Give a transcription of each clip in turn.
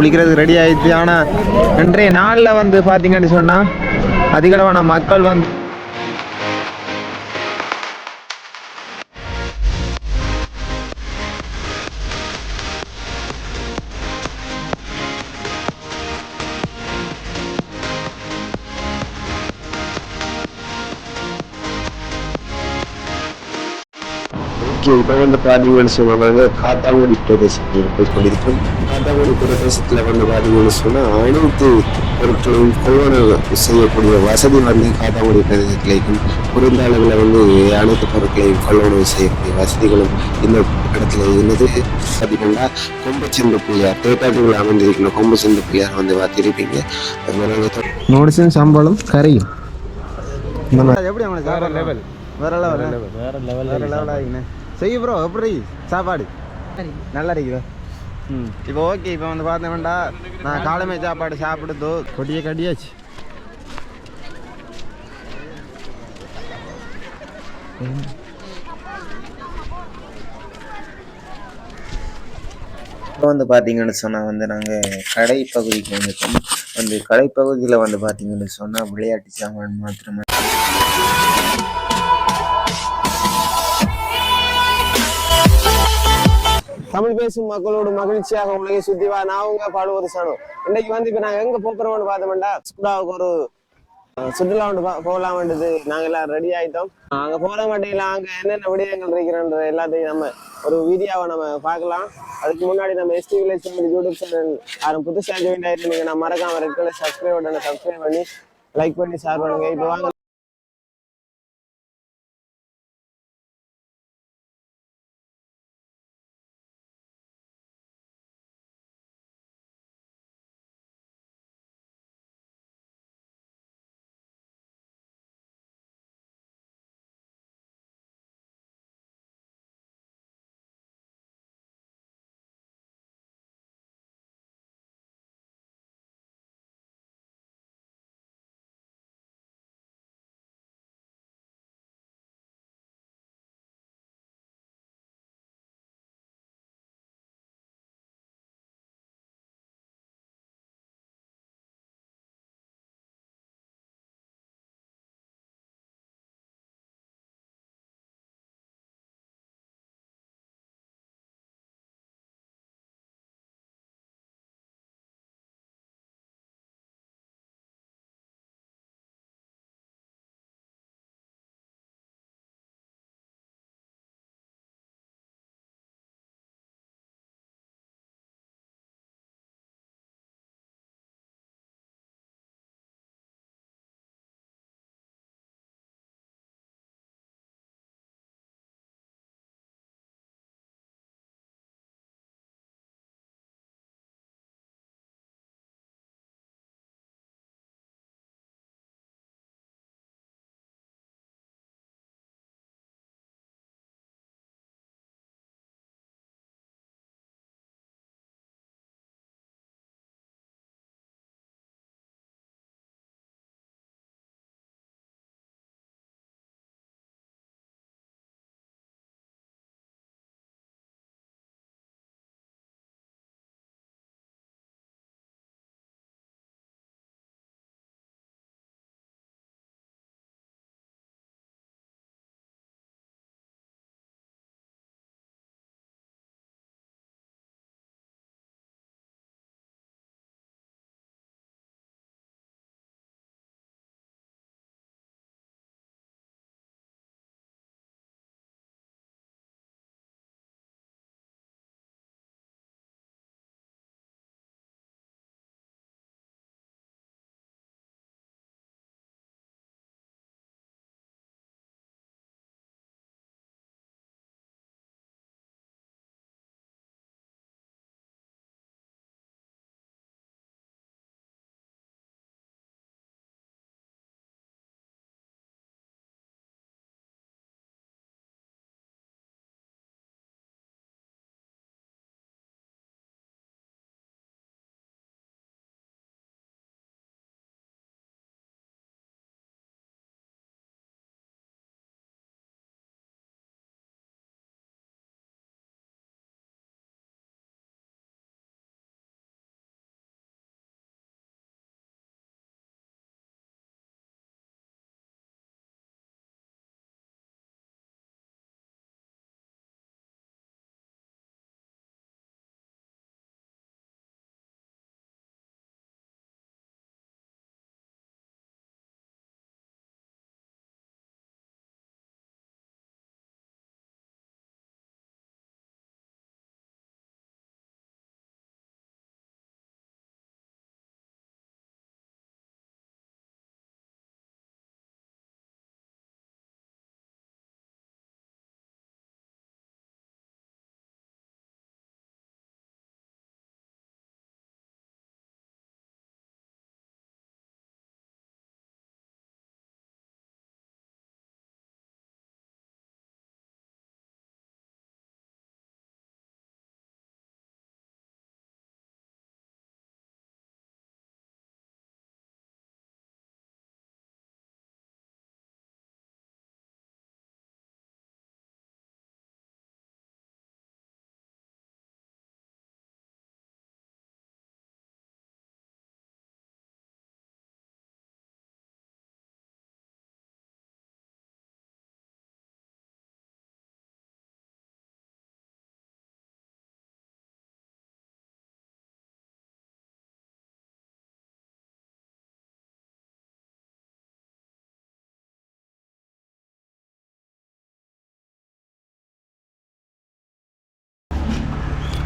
குளிக்கிறதுக்கு ரெடி ஆயிடுச்சு. ஆனால் இன்றைய நாளில் வந்து பார்த்தீங்கன்னு சொன்னால் அதிகளவான மக்கள் வந்து ஓகே இப்போ வந்து பார்த்தீங்கன்னு சொன்னாங்க காத்தாங்குடி பிரதேசத்தில் போய் கொண்டிருக்கோம் காத்தாங்குடி பிரதேசத்தில் வந்து பார்த்தீங்கன்னு சொன்னால் அனைத்து பொருட்களும் கொள்வனவு செய்யக்கூடிய வசதி வந்து காத்தாங்குடி பிரதேசத்தில் இருக்கும் குறைந்த அளவில் வந்து அனைத்து பொருட்களையும் கொள்வனவு செய்யக்கூடிய வசதிகளும் இந்த இடத்துல இருந்தது பார்த்தீங்கன்னா கொம்பச்செந்து பிள்ளையார் தேட்டாட்டில் அமைந்திருக்கிற கொம்பச்செந்து பிள்ளையார் வந்து பார்த்திருப்பீங்க அதனால நோடிசின் சம்பளம் கரையும் எப்படி அவனுக்கு வேற லெவல் வேற லெவல் வேற லெவல் வேற லெவல் ஆகினே செய் ப்ரோ எப்படி? சாப்பாடு. நல்லா இருக்குதா. ம். இப்போ ஓகே இப்போ வந்து பார்த்தோம்டா நான் காலமே சாப்பாடு சாப்பிடுதோ கொடியை கடியாச்சு. இப்போ வந்து பார்த்தீங்கன்னு சொன்னால் வந்து நாங்கள் கடை பகுதிக்கு வந்துட்டோம். அந்த கடை பகுதியில் வந்து பார்த்தீங்கன்னு சொன்னால் விளையாட்டு சாமான் மாத்திரமே தமிழ் பேசும் மக்களோடு மகிழ்ச்சியாக உலகை சுத்தி வா. நான் உங்க பாடுவது சனு. இன்னைக்கு வந்து இப்ப நாங்க எங்க போறோம்னு பார்த்தோம்டா சுற்றுலாவுக்கு ஒரு சுற்றுலா ஒன்று பா- போகலாம் வேண்டியது நாங்க எல்லாம் ரெடி ஆயிட்டோம். அங்க போற மாட்டேங்களா அங்க என்னென்ன விடயங்கள் இருக்கிறன்ற எல்லாத்தையும் நம்ம ஒரு வீடியோவை நம்ம பார்க்கலாம். அதுக்கு முன்னாடி நம்ம எஸ்டி வில்லேஜ் யூடியூப் சேனல் யாரும் புதுசாக ஜாயின் ஆயிருந்தீங்க நான் மறக்காம ரெட் கலர் சப்ஸ்கிரைப் பட்டனை சப்ஸ்கிரைப் பண்ணி லைக் பண்ணி ஷேர் பண்ணுங்க. இப்போ வாங்க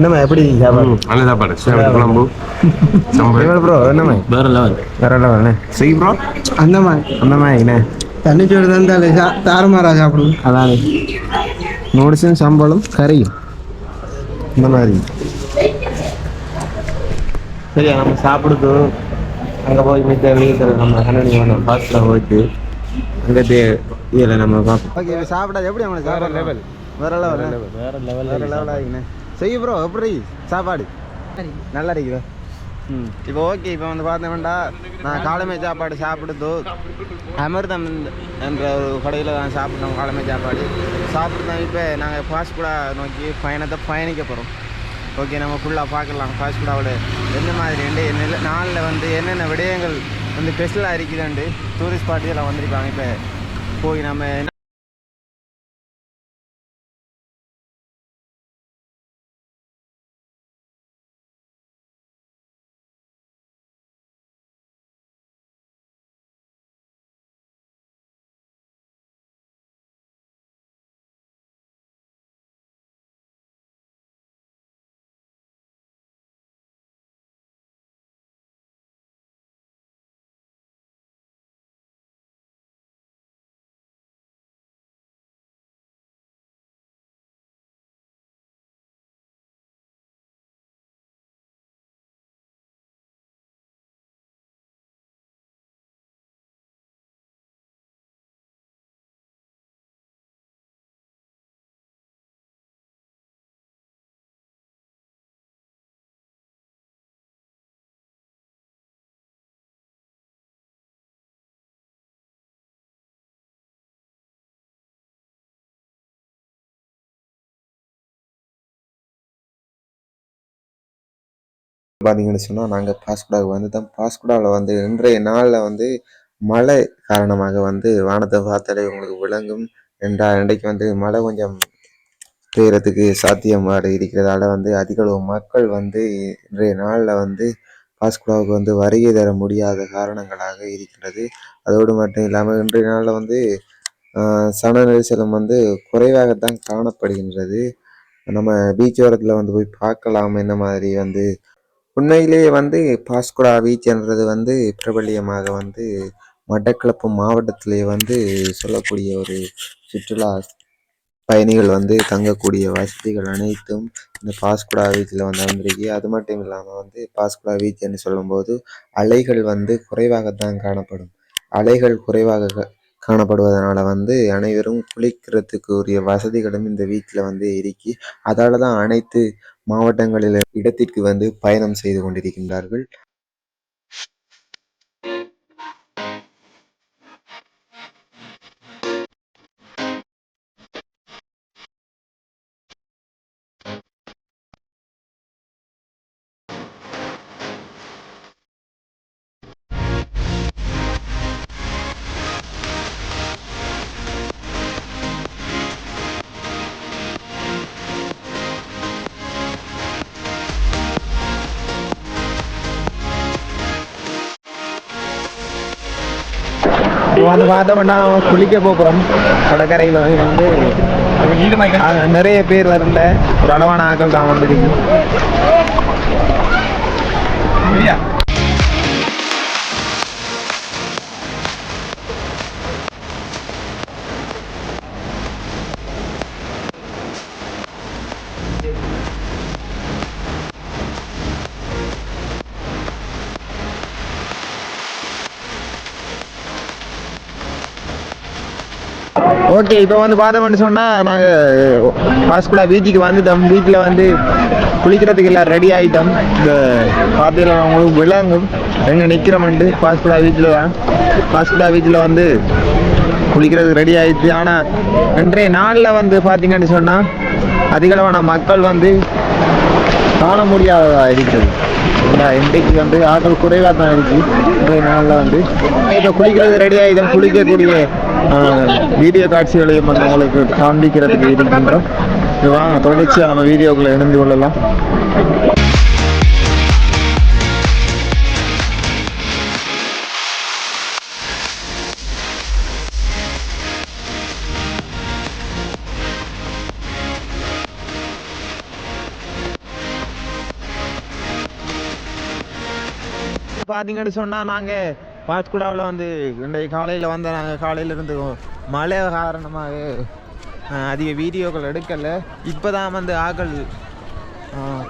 என்னம்மா எப்படி நல்ல சாப்பாடு. குழம்பு. ப்ரோ என்னம்மா? வேற லெவல் வேற லெவல்ண்ணே செய் ப்ரோ அந்த மாதிரி அந்த மாதிரிண்ணே தண்ணி சோறு தந்தாலே சா தாறுமாறா சாப்பிடுவோம். அதானே. நூடுல்ஸும் சம்பளம் கறியும். இந்த மாதிரி. சரியா நம்ம சாப்பிடுது அங்கே போய் மித்த வீட்டில் நம்ம கண்ணனி வேணும் பாஸ்டில் போயிட்டு அங்கே இதில் நம்ம பார்ப்போம். ஓகே சாப்பிட்டா எப்படி அவனுக்கு வேற லெவல் வேற லெவல் வேற லெவல் வேற லெவல் ஆகிங்கண்ணே செய் ப்ரோ எப்படி? சாப்பாடு. நல்லா இருக்குதா. இப்போ ஓகே இப்போ வந்து பார்த்தோம்னா நான் காலமே சாப்பாடு சாப்பிடுது அமிர்தம் என்ற ஒரு கடையில் தான் சாப்பிட்டோம் காலமே சாப்பாடு. சாப்பிட்டு இப்போ நாங்கள் ஃபாஸ்ட் ஃபுட்டாக நோக்கி பயணத்தை பயணிக்க போகிறோம் ஓகே நம்ம ஃபுல்லாக பார்க்கலாம் ஃபாஸ்ட் ஃபுட்டாவோட எந்த மாதிரி ரெண்டு என்ன நாளில் வந்து என்னென்ன விடயங்கள் வந்து ஸ்பெஷலாக இருக்குதுண்டு டூரிஸ்ட் பார்ட்டியெல்லாம் வந்திருப்பாங்க இப்போ போய் நம்ம பார்த்தீங்கன்னு சொன்னால் நாங்கள் பாஸ்குடாவுக்கு வந்து தான் பாஸ்குடாவில் வந்து இன்றைய நாளில் வந்து மழை காரணமாக வந்து வானத்தை பார்த்தாலே உங்களுக்கு விளங்கும். என்றா இன்றைக்கு வந்து மழை கொஞ்சம் பெய்கிறதுக்கு சாத்தியமாடு இருக்கிறதால வந்து அதிகளவு மக்கள் வந்து இன்றைய நாளில் வந்து பாஸ்குடாவுக்கு வந்து வருகை தர முடியாத காரணங்களாக இருக்கிறது. அதோடு மட்டும் இல்லாமல் இன்றைய நாளில் வந்து சன நெரிசலம் வந்து குறைவாகத்தான் காணப்படுகின்றது. நம்ம பீச் ஓரத்தில் வந்து போய் பார்க்கலாம். என்ன மாதிரி வந்து உண்மையிலேயே வந்து பாஸ்குடா பீச்ன்றது வந்து பிரபல்யமாக வந்து மட்டக்களப்பு மாவட்டத்திலே வந்து சொல்லக்கூடிய ஒரு சுற்றுலா பயணிகள் வந்து தங்கக்கூடிய வசதிகள் அனைத்தும் இந்த பாஸ்குடா பீச்சில் வந்து வந்திருக்கு அது மட்டும் இல்லாமல் வந்து பாஸ்குடா பீச்னு சொல்லும்போது அலைகள் வந்து குறைவாகத்தான் காணப்படும். அலைகள் குறைவாக க- காணப்படுவதனால வந்து அனைவரும் குளிக்கிறதுக்கு உரிய வசதிகளும் இந்த வீட்டில் வந்து இருக்கி அதால தான் அனைத்து மாவட்டங்களில் இடத்திற்கு வந்து பயணம் செய்து கொண்டிருக்கின்றார்கள். வந்து பார்த்தோம்னா குளிக்க போகிறோம் கடற்கரையில் வந்து நிறைய பேர் வரல. ஒரு அளவான ஆக்கள் தான் வந்துருக்கு. ஓகே இப்போ வந்து பார்த்தோம்னு சொன்னால் நாங்கள் பாஸ்குலா பீச்சுக்கு வந்துட்டோம். பீச்சில் வந்து குளிக்கிறதுக்கு எல்லாம் ரெடி ஆகிட்டோம் இந்த பார்த்தீங்கன்னா அவங்களுக்கு விளங்கும். எங்கே நிற்கிறோம்ண்டு பாஸ்குலா பீச்சில் தான். பாஸ்குலா பீச்சில் வந்து குளிக்கிறதுக்கு ரெடி ஆயிடுச்சு. ஆனால் இன்றைய நாளில் வந்து பார்த்தீங்கன்னு சொன்னால் அதிகளவான மக்கள் வந்து காண முடியாததாக இருக்குது. இன்றைக்கு வந்து ஆட்கள் குறைவாக தான் இருக்குது இன்றைய நாளில் வந்து இப்போ குளிக்கிறது ரெடி ஆகிடும் குளிக்கக்கூடிய வீடியோ காட்சிகளையும் உங்களுக்கு காண்பிக்கிறதுக்கு இருக்கின்றோம். வாங்க தொடர்ச்சியாக நம்ம வீடியோக்களை இணைந்து கொள்ளலாம். பார்த்தீங்கன்னு சொன்னா நாங்க பாஸ்குடாவில் வந்து இன்றைக்கு காலையில் வந்த நாங்கள் காலையில் இருந்து மழை காரணமாக அதிக வீடியோக்கள் எடுக்கலை. இப்போ தான் வந்து ஆக்கள்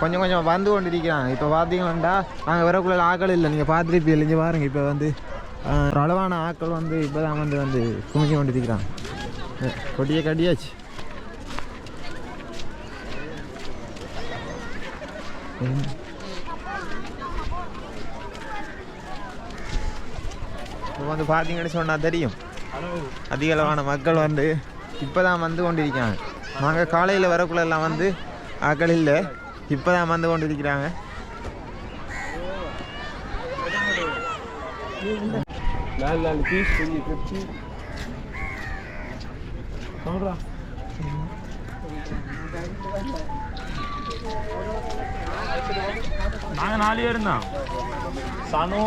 கொஞ்சம் கொஞ்சம் வந்து கொண்டிருக்கிறாங்க. இப்போ பார்த்தீங்கன்னா நாங்கள் வரக்குள்ள ஆக்கள் இல்லை. நீங்கள் பார்த்துருப்பீங்க இங்கே பாருங்க இப்போ வந்து அளவான ஆக்கள் வந்து இப்போ தான் வந்து வந்து குமிஞ்சு கொண்டிருக்கிறாங்க. கட்டியாச்சு. Mm-hmm. வந்து பார்த்தீங்கன்னு சொன்னால் தெரியும். அதிக அளவான மக்கள் வந்து இப்போ தான் வந்து கொண்டிருக்கிறாங்க. நாங்கள் காலையில் வரக்குள்ளெல்லாம் வந்து ஆக்கள் இல்லை இப்போ தான் வந்து கொண்டிருக்கிறாங்க. நாலு நாலு பீஸ் கொஞ்சம் நாங்கள் நாலு பேர் தான் சனோ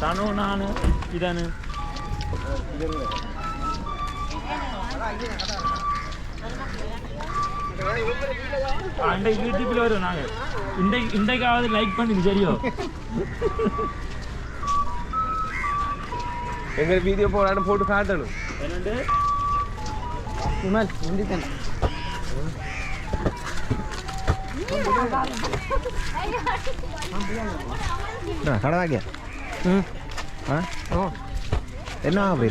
சனு நான் இதனு அன்றைக்கு யூடியூப்ல வரும் நாங்கள் இன்றைக்கு இன்றைக்காவது லைக் பண்ணுங்க சரியோ எங்க வீடியோ போடான்னு போட்டு காட்டணும் என்னண்டு என்ன அப்படி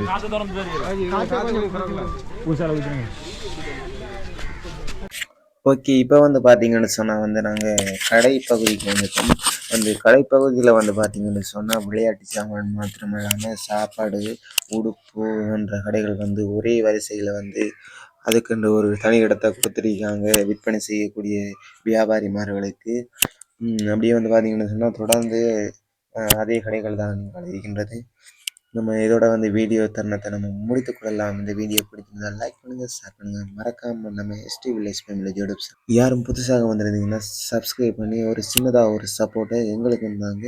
ஓகே இப்போ வந்து பார்த்தீங்கன்னு சொன்னால் வந்து நாங்கள் கடை பகுதிக்கு வந்துட்டோம். அந்த கடைப்பகுதியில் வந்து பார்த்தீங்கன்னு சொன்னால் விளையாட்டு சாமான் மாத்திரமில்லாமல் சாப்பாடு உடுப்பு என்ற கடைகள் வந்து ஒரே வரிசையில் வந்து அதுக்குன்ற ஒரு தனி இடத்தை கொடுத்துருக்காங்க. விற்பனை செய்யக்கூடிய வியாபாரிமார்களுக்கு. அப்படியே வந்து பார்த்தீங்கன்னு சொன்னால் தொடர்ந்து அதே கடைகள் தான் இருக்கின்றது நம்ம இதோட வந்து வீடியோ தருணத்தை நம்ம முடித்துக் கொள்ளலாம். இந்த வீடியோ பிடிச்சிருந்தா லைக் பண்ணுங்க ஷேர் பண்ணுங்க. மறக்காம நம்ம எஸ்டி வில்லேஜ் ஃபேமிலி யூடியூப் யாரும் புதுசாக வந்திருந்தீங்கன்னா சப்ஸ்கிரைப் பண்ணி ஒரு சின்னதாக ஒரு சப்போர்ட்டை எங்களுக்கு இருந்தாங்க